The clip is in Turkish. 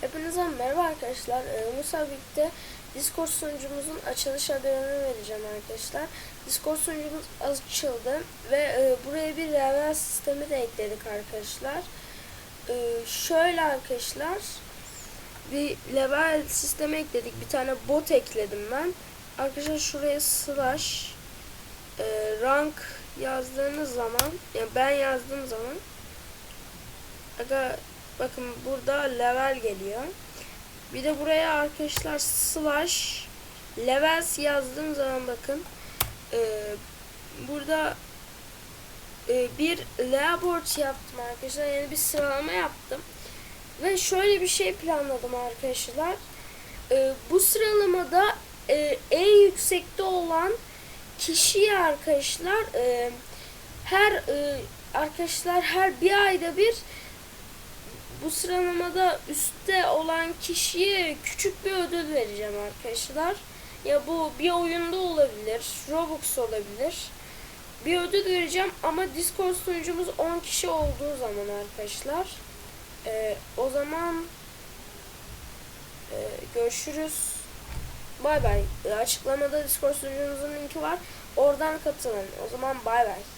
Hepinize merhaba arkadaşlar. Ee, Musa birlikte Discord sunucumuzun açılış haberini vereceğim arkadaşlar. Discord sunucumuz açıldı ve e, buraya bir level sistemi de ekledik arkadaşlar. Ee, şöyle arkadaşlar bir level sistemi ekledik. Bir tane bot ekledim ben. Arkadaşlar şuraya slash e, rank yazdığınız zaman yani ben yazdığım zaman Aga bakın burada level geliyor. Bir de buraya arkadaşlar slash levels yazdığım zaman bakın e, burada e, bir leaderboard yaptım arkadaşlar. Yani bir sıralama yaptım. Ve şöyle bir şey planladım arkadaşlar. E, bu sıralamada e, en yüksekte olan kişiye arkadaşlar e, her e, arkadaşlar her bir ayda bir bu sıralamada üstte olan kişiye küçük bir ödül vereceğim arkadaşlar. Ya bu bir oyunda olabilir, Robux olabilir. Bir ödül vereceğim ama Discord sunucumuz 10 kişi olduğu zaman arkadaşlar. Ee, o zaman e, görüşürüz. Bay bay. Açıklamada Discord sunucumuzun linki var. Oradan katılın. O zaman bay bay.